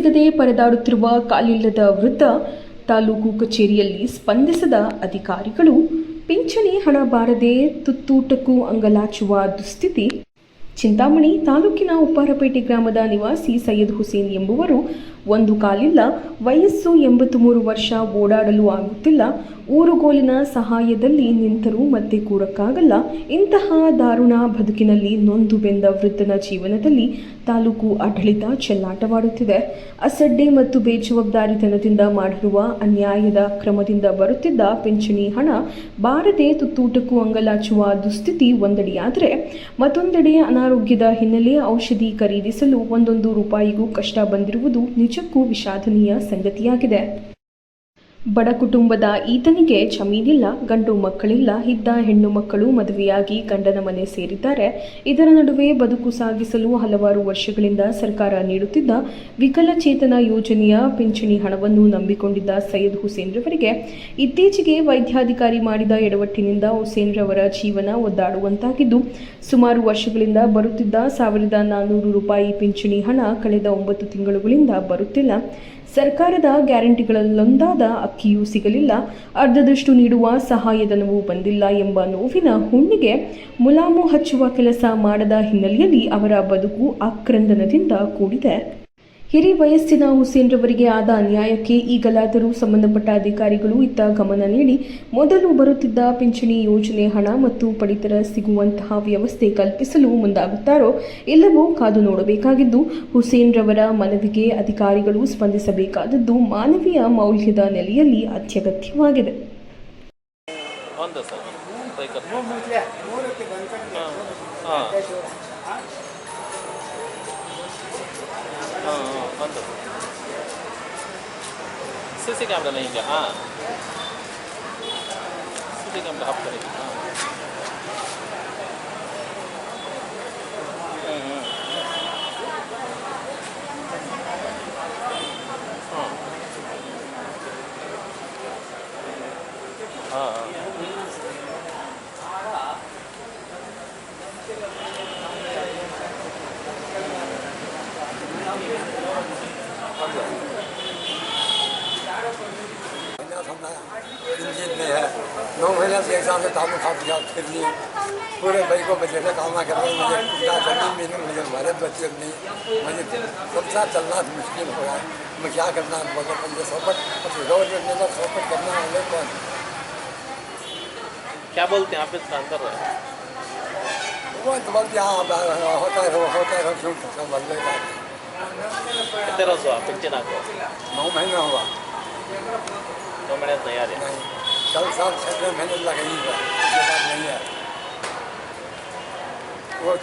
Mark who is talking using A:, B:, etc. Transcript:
A: ಸಿಗದೆ ಪರದಾಡುತ್ತಿರುವ ಕಾಲಿಲ್ಲದ ವೃದ್ಧ ತಾಲೂಕು ಕಚೇರಿಯಲ್ಲಿ ಸ್ಪಂದಿಸದ ಅಧಿಕಾರಿಗಳು ಪಿಂಚಣಿ ಹಣ ಬಾರದೆ ತುತ್ತೂಟಕ್ಕೂ ಅಂಗಲಾಚುವ ದುಸ್ಥಿತಿ ಚಿಂತಾಮಣಿ ತಾಲೂಕಿನ ಉಪ್ಪಾರಪೇಟೆ ಗ್ರಾಮದ ನಿವಾಸಿ ಸೈಯದ್ ಹುಸೇನ್ ಎಂಬುವರು ಒಂದು ಕಾಲಿಲ್ಲ, ವಯಸ್ಸು ಎಂಬತ್ತು ಮೂರು ವರ್ಷ ಓಡಾಡಲು ಆಗುತ್ತಿಲ್ಲ, ಊರುಗೋಲಿನ ಸಹಾಯದಲ್ಲಿ ನಿಂತರೂ ಮತ್ತೆ ಕೂರಕ್ಕಾಗಲ್ಲ, ಇಂತಹ ದಾರುಣ ಬದುಕಿನಲ್ಲಿ ನೊಂದು ಬೆಂದ ವೃದ್ಧನ ಜೀವನದಲ್ಲಿ ತಾಲೂಕು ಆಡಳಿತ ಚೆಲ್ಲಾಟವಾಡುತ್ತಿದೆ. ಅಸಡ್ಡೆ ಮತ್ತು ಬೇಜವಾಬ್ದಾರಿತನದಿಂದ ಮಾಡಿರುವ ಅನ್ಯಾಯದ ಕ್ರಮದಿಂದ ಬರುತ್ತಿದ್ದ ಪಿಂಚಣಿ ಹಣ ಬಾರದೆ ತುತ್ತೂಟಕ್ಕೂ ಅಂಗಲಾಚುವ ದುಸ್ಥಿತಿ ಒಂದೆಡೆಯಾದರೆ ಮತ್ತೊಂದೆಡೆ ಅನಾರೋಗ್ಯದ ಹಿನ್ನೆಲೆ ಔಷಧಿ ಖರೀದಿಸಲು ಒಂದೊಂದು ರೂಪಾಯಿಗೂ ಕಷ್ಟ ಬಂದಿರುವುದು ನಿಜಕ್ಕೂ ವಿಷಾದನೀಯ ಸಂಗತಿಯಾಗಿದೆ. ಬಡ ಕುಟುಂಬದ ಈತನಿಗೆ ಜಮೀನಿಲ್ಲ, ಗಂಡು ಮಕ್ಕಳಿಲ್ಲ, ಇದ್ದ ಹೆಣ್ಣು ಮಕ್ಕಳು ಮದುವೆಯಾಗಿ ಗಂಡನ ಮನೆ ಸೇರಿದ್ದಾರೆ. ಇದರ ನಡುವೆ ಬದುಕು ಸಾಗಿಸಲು ಹಲವಾರು ವರ್ಷಗಳಿಂದ ಸರ್ಕಾರ ನೀಡುತ್ತಿದ್ದ ವಿಕಲಚೇತನ ಯೋಜನೆಯ ಪಿಂಚಣಿ ಹಣವನ್ನು ನಂಬಿಕೊಂಡಿದ್ದ ಸೈಯದ್ ಹುಸೇನ್ ರವರಿಗೆ ಇತ್ತೀಚೆಗೆ ವೈದ್ಯಾಧಿಕಾರಿ ಮಾಡಿದ ಎಡವಟ್ಟಿನಿಂದ ಹುಸೇನ್ ರವರ ಜೀವನ ಒದ್ದಾಡುವಂತಾಗಿದ್ದು, ಸುಮಾರು ವರ್ಷಗಳಿಂದ ಬರುತ್ತಿದ್ದ ಸಾವಿರದ ನಾನ್ನೂರು ರೂಪಾಯಿ ಪಿಂಚಣಿ ಹಣ ಕಳೆದ ಒಂಬತ್ತು ತಿಂಗಳುಗಳಿಂದ ಬರುತ್ತಿಲ್ಲ. ಸರ್ಕಾರದ ಗ್ಯಾರಂಟಿಗಳಲ್ಲೊಂದಾದ ಅಕ್ಕಿಯೂ ಸಿಗಲಿಲ್ಲ. ಅರ್ಧದಷ್ಟು ನೀಡುವ ಸಹಾಯಧನವೂ ಬಂದಿಲ್ಲ ಎಂಬ ನೋವಿನ ಹುಣ್ಣಿಗೆ ಮುಲಾಮು ಹಚ್ಚುವ ಕೆಲಸ ಮಾಡದ ಹಿನ್ನೆಲೆಯಲ್ಲಿ ಅವರ ಬದುಕು ಆಕ್ರಂದನದಿಂದ ಕೂಡಿದೆ. ಹಿರಿ ವಯಸ್ಸಿನ ಹುಸೇನ್ರವರಿಗೆ ಆದ ಅನ್ಯಾಯಕ್ಕೆ ಈಗಲಾದರೂ ಸಂಬಂಧಪಟ್ಟ ಅಧಿಕಾರಿಗಳು ಇತ್ತ ಗಮನ ನೀಡಿ ಮೊದಲು ಬರುತ್ತಿದ್ದ ಪಿಂಚಣಿ ಯೋಜನೆ ಹಣ ಮತ್ತು ಪಡಿತರ ಸಿಗುವಂತಹ ವ್ಯವಸ್ಥೆ ಕಲ್ಪಿಸಲು ಮುಂದಾಗುತ್ತಾರೋ ಇಲ್ಲವೋ ಕಾದು ನೋಡಬೇಕಾಗಿದ್ದು, ಹುಸೇನ್ರವರ ಮನವಿಗೆ ಅಧಿಕಾರಿಗಳು ಸ್ಪಂದಿಸಬೇಕಾದದ್ದು ಮಾನವೀಯ ಮೌಲ್ಯದ ನೆಲೆಯಲ್ಲಿ ಅತ್ಯಗತ್ಯವಾಗಿದೆ.
B: ಹಾಂ. Untuk. Sisi kamu dah hingga A.
C: Sisi kamu dah hingga A. नौ महीने से एक से तालु खा दिया फिर लिए। पूरे भाई को बचे ने काम कर रहे मुझे ज़मीन भी नहीं मुझे हमारे बच्चे नहीं मुझे संसार चलना मुश्किल हो रहा है। मैं क्या करना बोले मुझे सोपट गवर्नमेंट ने तो सोपट करने वाले कौन?
B: क्या बोलते हैं आप इस रहे हैं?
C: वो तो बोलते यहाँ होता है होता है क्यों सब बदले
B: कितने रोज हुआ? पिंचन आपको
C: नौ महीना हुआ।
B: दो 刚刚才开
C: 没的那个衣服就是八千元